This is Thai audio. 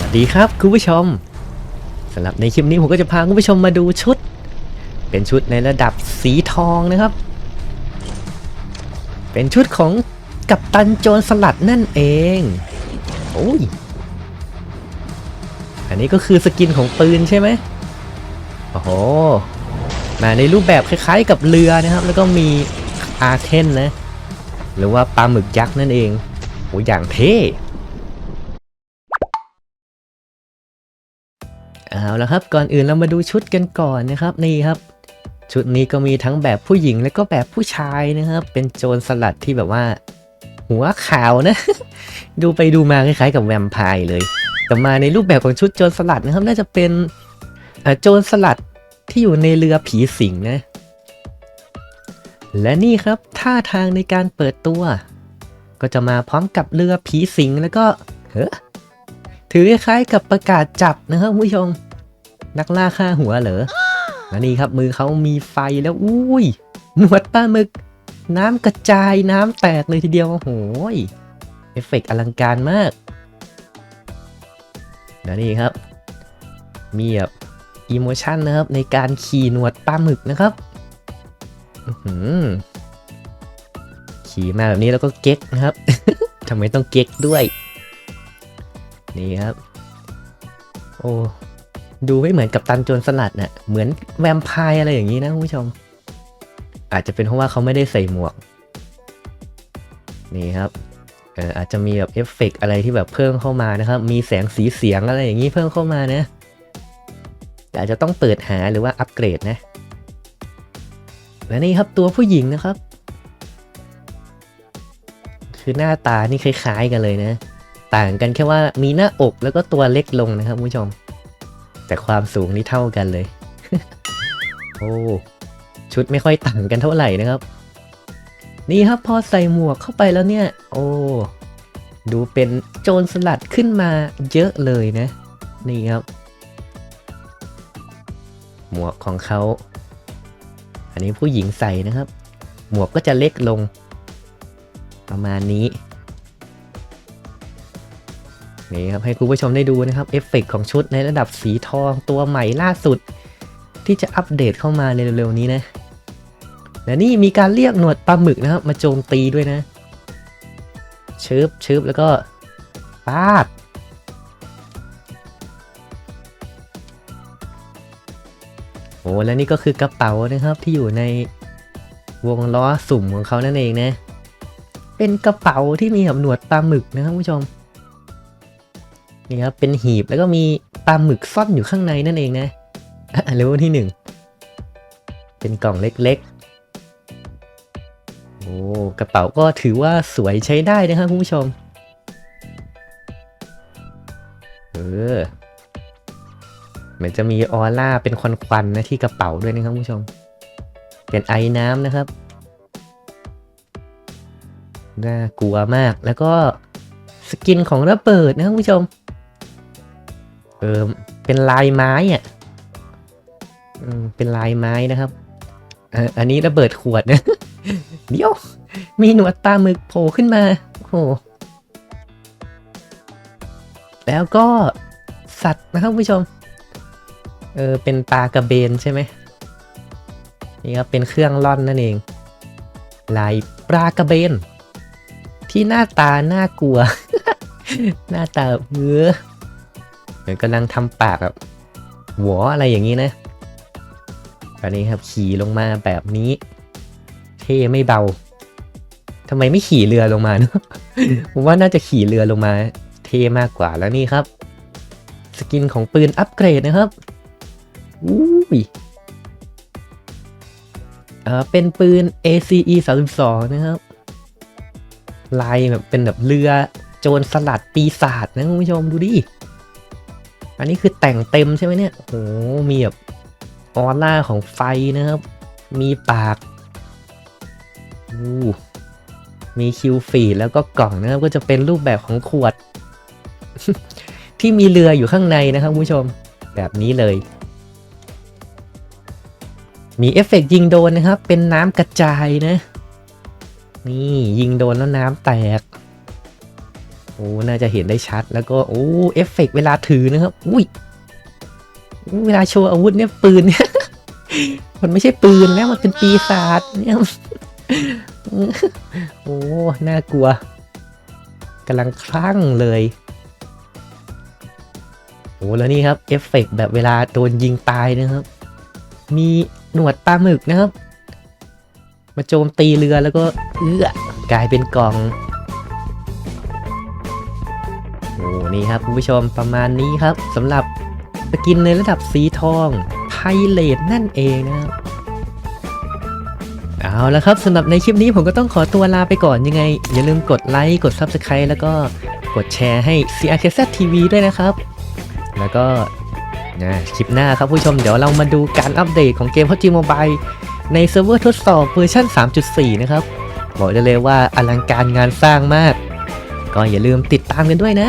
วัสดีครับคุณผู้ชมสำหรับในคลิปนี้ผมก็จะพาคุณผู้ชมมาดูชุด เป็นชุดในระดับสีทองนะครับ เป็นชุดของกัปตันโจรสลัดนั่นเองโอ้ยอันนี้ก็คือสกินของปืนใช่ไหมโอ้โหมาในรูปแบบคล้ายๆกับเรือนะครับ แล้วก็มีอาเทนนะ หรือว่าปลาหมึกยักษ์นั่นเองโอ้ยอย่างเท่ เอาละครับก่อนอื่นเรามาดูชุดกันก่อนนะครับนี่ครับ ชุดนี้ก็มีทั้งแบบผู้หญิงและก็แบบผู้ชายนะครับ เป็นโจรสลัดที่แบบว่า หัวขาวนะ ดูไปดูมาคล้ายๆกับแวมไพร์เลย แต่มาในรูปแบบของชุดโจรสลัดนะครับ น่าจะเป็นโจรสลัดที่อยู่ในเรือผีสิงนะ และนี่ครับท่าทางในการเปิดตัว ก็จะมาพร้อมกับเรือผีสิงแล้วก็เฮ้อถือคล้ายๆกับประกาศจับนะครับคุณผู้ชม นักล่าฆ่าหัวเหรอแล้วนี่ครับมือเขามีไฟแล้วอุ้ยหนวดปลาหมึก น้ำกระจายน้ำแตกเลยทีเดียวโอ้โหยเอฟเฟกต์อลังการมากแล้วนี่ครับ มีแบบอีโมชันนะครับในการขี่หนวดปลาหมึกนะครับอื้อหือขี่มาแบบนี้แล้วก็เก๊กนะครับ ทำไมต้องเก๊กด้วย นี่ครับ โอ้ ดูไม่เหมือนกับตันโจรสลัดนะ่ะเหมือนแวมไพร์อะไรอย่างนี้นะคุณผู้ชม อาจจะเป็นเพราะว่าเขาไม่ได้ใส่หมวก นี่ครับเอออาจจะมีแบบเอฟเฟกต์อะไรที่แบบเพิ่มเข้ามานะครับ มีแสงสีเสียงอะไรอย่างนี้เพิ่มเข้ามานะแต่อาจจะต้องเปิดหาหรือว่าอัปเกรดนะ และนี่ครับตัวผู้หญิงนะครับ คือหน้าตานี่คล้ายๆกันเลยนะ ต่างกันแค่ว่ามีหน้าอกแล้วก็ตัวเล็กลงนะครับคุณผู้ชม แต่ความสูงนี่เท่ากันเลย โอ้ชุดไม่ค่อยต่างกันเท่าไหร่นะครับ นี่ครับพอใส่หมวกเข้าไปแล้วเนี่ย โอ้ดูเป็นโจรสลัดขึ้นมาเยอะเลยนะ นี่ครับ หมวกของเขา อันนี้ผู้หญิงใส่นะครับ หมวกก็จะเล็กลง ประมาณนี้ นี่ครับให้คุณผู้ชมได้ดูนะครับเอฟเฟกต์ของชุดในระดับสีทองตัวใหม่ล่าสุด ที่จะอัปเดตเข้ามาในเร็วๆนี้นะและนี่มีการเรียกหนวดปลาหมึกนะครับ มาโจมตีด้วยนะชึบชึบแล้วก็ปาดโอ้และนี่ก็คือกระเป๋านะครับที่อยู่ในวงล้อสุ่มของเขานั่นเองนะ เป็นกระเป๋าที่มีแบบหนวดปลาหมึกนะครับคุณผู้ชม นี่ครับเป็นหีบแล้วก็มีปลาหมึกซ่อนอยู่ข้างในนั่นเองนะเลเวลที่หนึ่งเป็นกล่องเล็กๆ โอ้กระเป๋าก็ถือว่าสวยใช้ได้นะครับคุณผู้ชม เออเหมือนจะมีออร่าเป็นควันๆนะที่กระเป๋าด้วยนะครับคุณผู้ชม เป็นไอ้น้ำนะครับน่ากลัวมากแล้วก็สกินของระเบิดนะครับคุณผู้ชม เออเป็นลายไม้อะเป็นลายไม้นะครับอันนี้ระเบิดขวดนะเดี๋ยว มีหนวดปลาหมึกโผล่ขึ้นมาโอ้โหแล้วก็สัตว์นะครับผู้ชม เออเป็นปลากระเบนใช่ไหมนี่ครับเป็นเครื่องล่อนนั่นเอง ลายปลากระเบน ที่หน้าตาน่ากลัว หน้าตาเออ เหมือนกำลังทำปากแบบหัวอะไรอย่างนี้นะอันนี้ครับขี่ลงมาแบบนี้ เท่ไม่เบาทำไมไม่ขี่เรือลงมาเนอะผมว่าน่าจะขี่เรือลงมา เท่มากกว่าแล้วนี่ครับ สกินของปืนอัปเกรดนะครับอุ้ยเอ่อเป็นปืน ACE 32นะครับลายแบบเป็นแบบเรือโจรสลัดปีศาจนะคุณผู้ชมดูดิ อันนี้คือแต่งเต็มใช่ไหมเนี่ย โอ้มีแบบออร่าของไฟนะครับ มีปากอู้มีคิวฟีดแล้วก็กล่องนะครับ ก็จะเป็นรูปแบบของขวด ที่มีเรืออยู่ข้างในนะครับคุณผู้ชม แบบนี้เลย มีเอฟเฟกต์ยิงโดนนะครับ เป็นน้ำกระจายนะ นี่ยิงโดนแล้วน้ำแตก โอ้น่าจะเห็นได้ชัดแล้วก็โอ้เอฟเฟกต์เวลาถือนะครับอุ้ยเวลาโชว์อาวุธเนี่ยปืนเนี่ยมันไม่ใช่ปืนแล้วมันเป็นปีศาจเนี่ยโอ้น่ากลัวกำลังคลั่งเลยโอ้แล้วนี่ครับเอฟเฟกต์แบบเวลาโดนยิงตายนะครับ มีหนวดปลาหมึกนะครับ มาโจมตีเรือแล้วก็เอื้อกลายเป็นกล่อง โอ้นี่ครับคุณผู้ชมประมาณนี้ครับสำหรับสกินในระดับสีทองไพเลตนั่นเองนะครับเอาละครับสำหรับในคลิปนี้ผมก็ต้องขอตัวลาไปก่อนยังไง อย่าลืมกดไลค์กด Subscribe แล้วก็กดแชร์ให้ CRKZ TV ด้วยนะครับ แล้วก็นะคลิปหน้าครับผู้ชมเดี๋ยวเรามาดูการอัปเดตของเกม PUBG Mobile ในเซิร์ฟเวอร์ทดสอบเวอร์ชัน3.4 นะครับ บอกได้เลยว่าอลังการงานสร้างมาก ก็อย่าลืมติดตามกันด้วยนะ